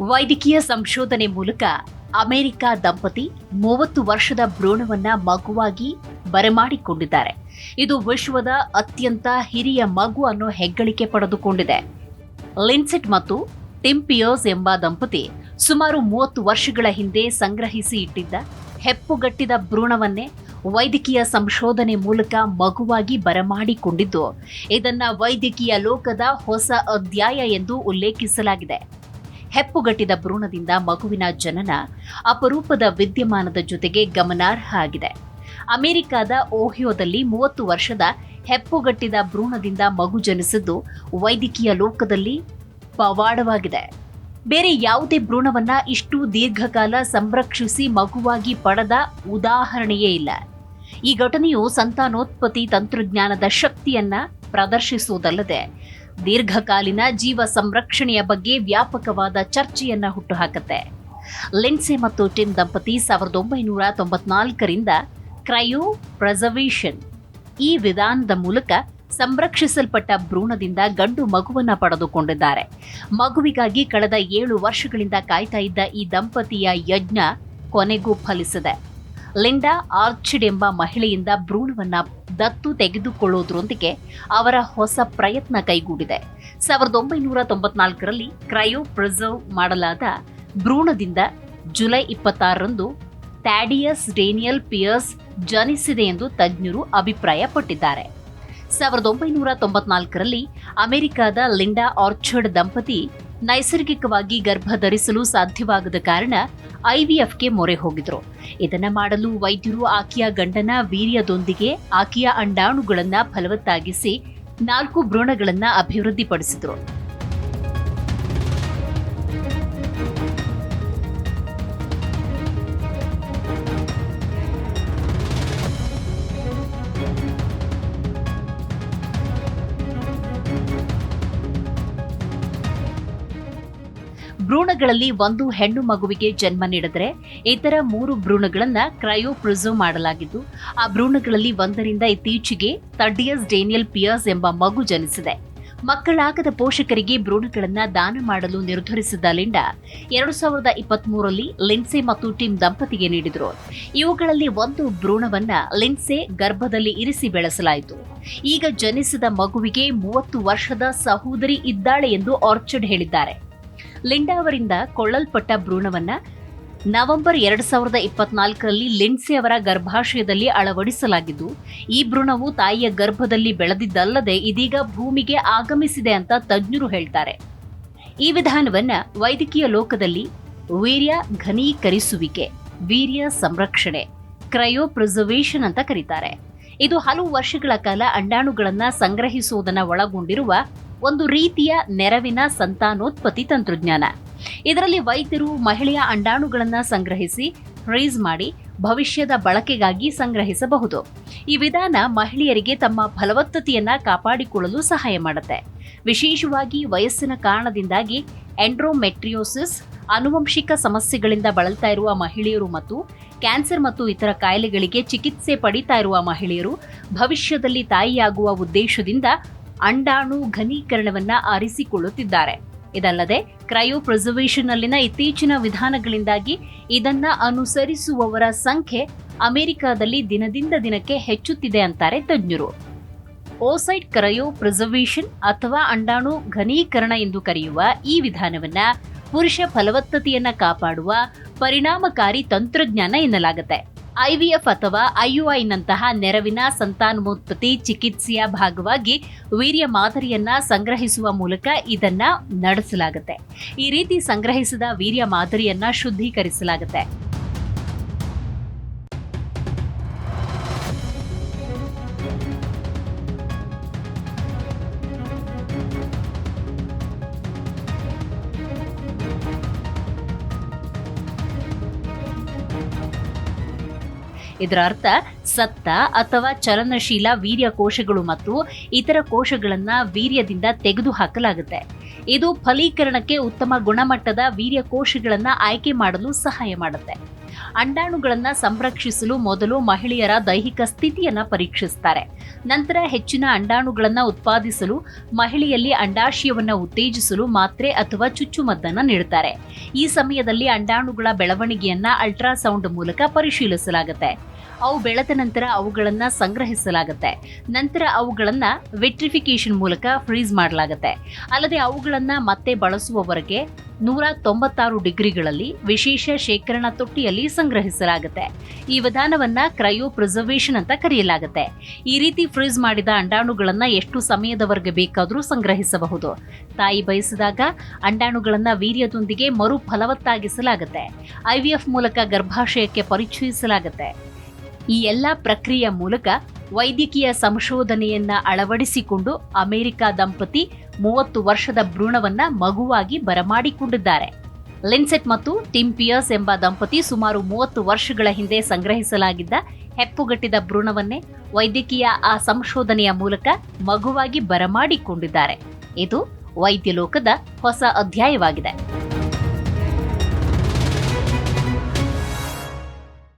ವೈದ್ಯಕೀಯ ಸಂಶೋಧನೆ ಮೂಲಕ ಅಮೆರಿಕ ದಂಪತಿ ಮೂವತ್ತು ವರ್ಷದ ಭ್ರೂಣವನ್ನ ಮಗುವಾಗಿ ಬರಮಾಡಿಕೊಂಡಿದ್ದಾರೆ ಇದು ವಿಶ್ವದ ಅತ್ಯಂತ ಹಿರಿಯ ಮಗು ಅನ್ನೋ ಹೆಗ್ಗಳಿಕೆ ಪಡೆದುಕೊಂಡಿದೆ. ಲಿನ್ಸೆಟ್ ಮತ್ತು ಟಿಂಪಿಯೋಸ್ ಎಂಬ ದಂಪತಿ ಸುಮಾರು ಮೂವತ್ತು ವರ್ಷಗಳ ಹಿಂದೆ ಸಂಗ್ರಹಿಸಿ ಇಟ್ಟಿದ್ದ ಹೆಪ್ಪುಗಟ್ಟಿದ ಭ್ರೂಣವನ್ನೇ ವೈದ್ಯಕೀಯ ಸಂಶೋಧನೆ ಮೂಲಕ ಮಗುವಾಗಿ ಬರಮಾಡಿಕೊಂಡಿದ್ದು ಇದನ್ನ ವೈದ್ಯಕೀಯ ಲೋಕದ ಹೊಸ ಅಧ್ಯಾಯ ಎಂದು ಉಲ್ಲೇಖಿಸಲಾಗಿದೆ. ಹೆಪ್ಪುಗಟ್ಟಿದ ಭ್ರೂಣದಿಂದ ಮಗುವಿನ ಜನನ ಅಪರೂಪದ ವಿದ್ಯಮಾನದ ಜೊತೆಗೆ ಗಮನಾರ್ಹ ಆಗಿದೆ ಅಮೆರಿಕದ ಓಹಿಯೋದಲ್ಲಿ ಮೂವತ್ತು ವರ್ಷದ ಹೆಪ್ಪುಗಟ್ಟಿದ ಭ್ರೂಣದಿಂದ ಮಗು ಜನಿಸಿದ್ದು ವೈದ್ಯಕೀಯ ಲೋಕದಲ್ಲಿ ಪವಾಡವಾಗಿದೆ. ಬೇರೆ ಯಾವುದೇ ಭ್ರೂಣವನ್ನ ಇಷ್ಟು ದೀರ್ಘಕಾಲ ಸಂರಕ್ಷಿಸಿ ಮಗುವಾಗಿ ಪಡೆದ ಉದಾಹರಣೆಯೇ ಇಲ್ಲ. ಈ ಘಟನೆಯು ಸಂತಾನೋತ್ಪತ್ತಿ ತಂತ್ರಜ್ಞಾನದ ಶಕ್ತಿಯನ್ನ ಪ್ರದರ್ಶಿಸುವುದಲ್ಲದೆ ದೀರ್ಘಕಾಲೀನ ಜೀವ ಸಂರಕ್ಷಣೆಯ ಬಗ್ಗೆ ವ್ಯಾಪಕವಾದ ಚರ್ಚೆಯನ್ನ ಹುಟ್ಟುಹಾಕುತ್ತೆ. ಲಿನ್ಸೆ ಮತ್ತು ಟಿಮ್ ದಂಪತಿ ಸಾವಿರದ ಒಂಬೈನೂರ ತೊಂಬತ್ನಾಲ್ಕರಿಂದ ಕ್ರಯೋ ಪ್ರೆಸರ್ವೇಷನ್ ಈ ವಿಧಾನದ ಮೂಲಕ ಸಂರಕ್ಷಿಸಲ್ಪಟ್ಟ ಭ್ರೂಣದಿಂದ ಗಂಡು ಮಗುವನ್ನ ಪಡೆದುಕೊಂಡಿದ್ದಾರೆ. ಮಗುವಿಗಾಗಿ ಕಳೆದ ಏಳು ವರ್ಷಗಳಿಂದ ಕಾಯ್ತಾ ಇದ್ದ ಈ ದಂಪತಿಯ ಯಜ್ಞ ಕೊನೆಗೂ ಫಲಿಸಿದೆ. ಲಿಂಡಾ ಆರ್ಚಿಡ್ ಎಂಬ ಮಹಿಳೆಯಿಂದ ಭ್ರೂಣವನ್ನ ದತ್ತು ತೆಗೆದುಕೊಳ್ಳೋದ್ರೊಂದಿಗೆ ಅವರ ಹೊಸ ಪ್ರಯತ್ನ ಕೈಗೂಡಿದೆ. ಸಾವಿರದ ಒಂಬೈನೂರ ತೊಂಬತ್ನಾಲ್ಕರಲ್ಲಿ ಕ್ರಯೋ ಪ್ರಿಸರ್ವ್ ಮಾಡಲಾದ ಭ್ರೂಣದಿಂದ ಜುಲೈ ಇಪ್ಪತ್ತಾರರಂದು ಟ್ಯಾಡಿಯಸ್ ಡೇನಿಯಲ್ ಪಿಯರ್ಸ್ ಜನಿಸಿದೆ ಎಂದು ತಜ್ಞರು ಅಭಿಪ್ರಾಯಪಟ್ಟಿದ್ದಾರೆ. ಸಾವಿರದ ಒಂಬೈನೂರ ತೊಂಬತ್ನಾಲ್ಕರಲ್ಲಿ ಅಮೆರಿಕದ ಲಿಂಡಾ ಆರ್ಚರ್ಡ್ ದಂಪತಿ ನೈಸರ್ಗಿಕವಾಗಿ ಗರ್ಭ ಧರಿಸಲು ಸಾಧ್ಯವಾಗದ ಕಾರಣ ಐವಿಎಫ್ಗೆ ಮೊರೆ ಹೋಗಿದ್ರು. ಇದನ್ನ ಮಾಡಲು ವೈದ್ಯರು ಆಕೆಯ ಗಂಡನ ವೀರ್ಯದೊಂದಿಗೆ ಆಕೆಯ ಅಂಡಾಣುಗಳನ್ನ ಫಲವತ್ತಾಗಿಸಿ ನಾಲ್ಕು ಭ್ರೂಣಗಳನ್ನ ಅಭಿವೃದ್ಧಿಪಡಿಸಿದ್ರು. ಭ್ರೂಣಗಳಲ್ಲಿ ಒಂದು ಹೆಣ್ಣು ಮಗುವಿಗೆ ಜನ್ಮ ನೀಡಿದರೆ ಇತರ ಮೂರು ಭ್ರೂಣಗಳನ್ನು ಕ್ರಯೋ ಪ್ರಿಸರ್ವ್ ಮಾಡಲಾಗಿದ್ದು, ಆ ಭ್ರೂಣಗಳಲ್ಲಿ ಒಂದರಿಂದ ಇತ್ತೀಚೆಗೆ ತಡ್ಡಿಯಸ್ ಡೇನಿಯಲ್ ಪಿಯರ್ಸ್ ಎಂಬ ಮಗು ಜನಿಸಿದೆ. ಮಕ್ಕಳಾಗದ ಪೋಷಕರಿಗೆ ಭ್ರೂಣಗಳನ್ನು ದಾನ ಮಾಡಲು ನಿರ್ಧರಿಸಿದ ಲಿಂಡಾ, ಎರಡು ಸಾವಿರದ ಇಪ್ಪತ್ಮೂರರಲ್ಲಿ ಲಿನ್ಸೆ ಮತ್ತು ಟಿಮ್ ದಂಪತಿಗೆ ನೀಡಿದರು. ಇವುಗಳಲ್ಲಿ ಒಂದು ಭ್ರೂಣವನ್ನ ಲಿನ್ಸೆ ಗರ್ಭದಲ್ಲಿ ಇರಿಸಿ ಬೆಳೆಸಲಾಯಿತು. ಈಗ ಜನಿಸಿದ ಮಗುವಿಗೆ ಮೂವತ್ತು ವರ್ಷದ ಸಹೋದರಿ ಇದ್ದಾಳೆ ಎಂದು ಆರ್ಚರ್ಡ್ ಹೇಳಿದ್ದಾರೆ. ಲಿಂಡಾ ಅವರಿಂದ ಕೊಳ್ಳಲ್ಪಟ್ಟ ಭ್ರೂಣವನ್ನ ನವೆಂಬರ್ ಎರಡ್ ಸಾವಿರದ ಇಪ್ಪತ್ನಾಲ್ಕರಲ್ಲಿ ಲಿಂಡ್ಸೆ ಅವರ ಗರ್ಭಾಶಯದಲ್ಲಿ ಅಳವಡಿಸಲಾಗಿದ್ದು, ಈ ಭ್ರೂಣವು ತಾಯಿಯ ಗರ್ಭದಲ್ಲಿ ಬೆಳೆದಿದ್ದಲ್ಲದೆ ಇದೀಗ ಭೂಮಿಗೆ ಆಗಮಿಸಿದೆ ಅಂತ ತಜ್ಞರು ಹೇಳ್ತಾರೆ. ಈ ವಿಧಾನವನ್ನ ವೈದ್ಯಕೀಯ ಲೋಕದಲ್ಲಿ ವೀರ್ಯ ಘನೀಕರಿಸುವಿಕೆ, ವೀರ್ಯ ಸಂರಕ್ಷಣೆ ಕ್ರಯೋ ಪ್ರಿಸರ್ವೇಷನ್ ಅಂತ ಕರೀತಾರೆ. ಇದು ಹಲವು ವರ್ಷಗಳ ಕಾಲ ಅಂಡಾಣುಗಳನ್ನು ಸಂಗ್ರಹಿಸುವುದನ್ನು ಒಳಗೊಂಡಿರುವ ಒಂದು ರೀತಿಯ ನೆರವಿನ ಸಂತಾನೋತ್ಪತ್ತಿ ತಂತ್ರಜ್ಞಾನ. ಇದರಲ್ಲಿ ವೈದ್ಯರು, ಮಹಿಳೆಯ ಅಂಡಾಣುಗಳನ್ನು ಸಂಗ್ರಹಿಸಿ ಫ್ರೀಸ್ ಮಾಡಿ, ಭವಿಷ್ಯದ ಬಳಕೆಗಾಗಿ ಸಂಗ್ರಹಿಸಬಹುದು. ಈ ವಿಧಾನ ಮಹಿಳೆಯರಿಗೆ ತಮ್ಮ ಫಲವತ್ತತೆಯನ್ನ ಕಾಪಾಡಿಕೊಳ್ಳಲು ಸಹಾಯ ಮಾಡುತ್ತೆ. ವಿಶೇಷವಾಗಿ ವಯಸ್ಸಿನ ಕಾರಣದಿಂದಾಗಿ ಎಂಡ್ರೋಮೆಟ್ರಿಯೋಸಿಸ್ ಆನುವಂಶಿಕ ಸಮಸ್ಯೆಗಳಿಂದ ಬಳಲ್ತಾ ಇರುವ ಮಹಿಳೆಯರು ಮತ್ತು ಕ್ಯಾನ್ಸರ್ ಮತ್ತು ಇತರ ಕಾಯಿಲೆಗಳಿಗೆ ಚಿಕಿತ್ಸೆ ಪಡಿತಾ ಇರುವ ಮಹಿಳೆಯರು ಭವಿಷ್ಯದಲ್ಲಿ ತಾಯಿಯಾಗುವ ಉದ್ದೇಶದಿಂದ ಅಂಡಾಣು ಘನೀಕರಣವನ್ನ ಆರಿಸಿಕೊಳ್ಳುತ್ತಿದ್ದಾರೆ. ಇದಲ್ಲದೆ ಕ್ರಯೋ ಪ್ರಿಸರ್ವೇಷನ್ ನಲ್ಲಿನ ಇತ್ತೀಚಿನ ವಿಧಾನಗಳಿಂದಾಗಿ ಇದನ್ನ ಅನುಸರಿಸುವವರ ಸಂಖ್ಯೆ ಅಮೆರಿಕದಲ್ಲಿ ದಿನದಿಂದ ದಿನಕ್ಕೆ ಹೆಚ್ಚುತ್ತಿದೆ ಅಂತಾರೆ ತಜ್ಞರು. ಓಸೈಟ್ ಕ್ರಯೋ ಪ್ರಿಸರ್ವೇಷನ್ ಅಥವಾ ಅಂಡಾಣು ಘನೀಕರಣ ಎಂದು ಕರೆಯುವ ಈ ವಿಧಾನವನ್ನ ಪುರುಷ ಫಲವತ್ತತೆಯನ್ನ ಕಾಪಾಡುವ ಪರಿಣಾಮಕಾರಿ ತಂತ್ರಜ್ಞಾನ ಎನ್ನಲಾಗುತ್ತೆ. ಐವಿಎಫ್ ಅಥವಾ ಐಯುಐನಂತಹ ನೆರವಿನ ಸಂತಾನೋತ್ಪತ್ತಿ ಚಿಕಿತ್ಸೆಯ ಭಾಗವಾಗಿ ವೀರ್ಯ ಮಾದರಿಯನ್ನ ಸಂಗ್ರಹಿಸುವ ಮೂಲಕ ಇದನ್ನ ನಡೆಸಲಾಗುತ್ತೆ. ಈ ರೀತಿ ಸಂಗ್ರಹಿಸಿದ ವೀರ್ಯ ಮಾದರಿಯನ್ನ ಶುದ್ಧೀಕರಿಸಲಾಗುತ್ತೆ. ಇದರ ಅರ್ಥ ಸತ್ತ ಅಥವಾ ಚಲನಶೀಲ ವೀರ್ಯ ಕೋಶಗಳು ಮತ್ತು ಇತರ ಕೋಶಗಳನ್ನ ವೀರ್ಯದಿಂದ ತೆಗೆದುಹಾಕಲಾಗುತ್ತೆ ಇದು ಫಲೀಕರಣಕ್ಕೆ ಉತ್ತಮ ಗುಣಮಟ್ಟದ ವೀರ್ಯ ಕೋಶಗಳನ್ನ ಆಯ್ಕೆ ಮಾಡಲು ಸಹಾಯ ಮಾಡುತ್ತೆ. ಅಂಡಾಣುಗಳನ್ನ ಸಂರಕ್ಷಿಸಲು ಮೊದಲು ಮಹಿಳೆಯರ ದೈಹಿಕ ಸ್ಥಿತಿಯನ್ನು ಪರೀಕ್ಷಿಸ್ತಾರೆ. ನಂತರ ಹೆಚ್ಚಿನ ಅಂಡಾಣುಗಳನ್ನು ಉತ್ಪಾದಿಸಲು, ಮಹಿಳೆಯಲ್ಲಿ ಅಂಡಾಶಯವನ್ನು ಉತ್ತೇಜಿಸಲು ಮಾತ್ರೆ ಅಥವಾ ಚುಚ್ಚುಮದ್ದನ್ನು ನೀಡುತ್ತಾರೆ ಈ ಸಮಯದಲ್ಲಿ ಅಂಡಾಣುಗಳ ಬೆಳವಣಿಗೆಯನ್ನ ಅಲ್ಟ್ರಾಸೌಂಡ್ ಮೂಲಕ ಪರಿಶೀಲಿಸಲಾಗುತ್ತೆ. ಅವು ಬೆಳೆದ ನಂತರ ಅವುಗಳನ್ನು ಸಂಗ್ರಹಿಸಲಾಗುತ್ತೆ. ನಂತರ ಅವುಗಳನ್ನು ವಿಟ್ರಿಫಿಕೇಶನ್ ಮೂಲಕ ಫ್ರೀಸ್ ಮಾಡಲಾಗುತ್ತೆ. ಅಲ್ಲದೆ ಅವುಗಳನ್ನು ಮತ್ತೆ ಬಳಸುವವರೆಗೆ ನೂರ ತೊಂಬತ್ತಾರು ಡಿಗ್ರಿಗಳಲ್ಲಿ ವಿಶೇಷ ಶೇಖರಣಾ ತೊಟ್ಟಿಯಲ್ಲಿ ಸಂಗ್ರಹಿಸಲಾಗುತ್ತೆ. ಈ ವಿಧಾನವನ್ನು ಕ್ರಯೋ ಪ್ರಿಸರ್ವೇಷನ್ ಅಂತ ಕರೆಯಲಾಗುತ್ತೆ. ಈ ರೀತಿ ಫ್ರೀಜ್ ಮಾಡಿದ ಅಂಡಾಣುಗಳನ್ನು ಎಷ್ಟು ಸಮಯದವರೆಗೆ ಬೇಕಾದರೂ ಸಂಗ್ರಹಿಸಬಹುದು. ತಾಯಿ ಬಯಸಿದಾಗ ಅಂಡಾಣುಗಳನ್ನು ವೀರ್ಯದೊಂದಿಗೆ ಮರು ಫಲವತ್ತಾಗಿಸಲಾಗುತ್ತೆ ಐವಿಎಫ್ ಮೂಲಕ ಗರ್ಭಾಶಯಕ್ಕೆ ಪರಿಚಯಿಸಲಾಗುತ್ತೆ. ಈ ಎಲ್ಲ ಪ್ರಕ್ರಿಯೆಯ ಮೂಲಕ ವೈದ್ಯಕೀಯ ಸಂಶೋಧನೆಯನ್ನ ಅಳವಡಿಸಿಕೊಂಡು ಅಮೆರಿಕ ದಂಪತಿ ಮೂವತ್ತು ವರ್ಷದ ಭ್ರೂಣವನ್ನ ಮಗುವಾಗಿ ಬರಮಾಡಿಕೊಂಡಿದ್ದಾರೆ. ಲಿನ್ಸೆಟ್ ಮತ್ತು ಟಿಂಪಿಯರ್ಸ್ ಎಂಬ ದಂಪತಿ ಸುಮಾರು ಮೂವತ್ತು ವರ್ಷಗಳ ಹಿಂದೆ ಸಂಗ್ರಹಿಸಲಾಗಿದ್ದ ಹೆಪ್ಪುಗಟ್ಟಿದ ಭ್ರೂಣವನ್ನೇ ವೈದ್ಯಕೀಯ ಆ ಸಂಶೋಧನೆಯ ಮೂಲಕ ಮಗುವಾಗಿ ಬರಮಾಡಿಕೊಂಡಿದ್ದಾರೆ. ಇದು ವೈದ್ಯ ಲೋಕದ ಹೊಸ ಅಧ್ಯಾಯವಾಗಿದೆ.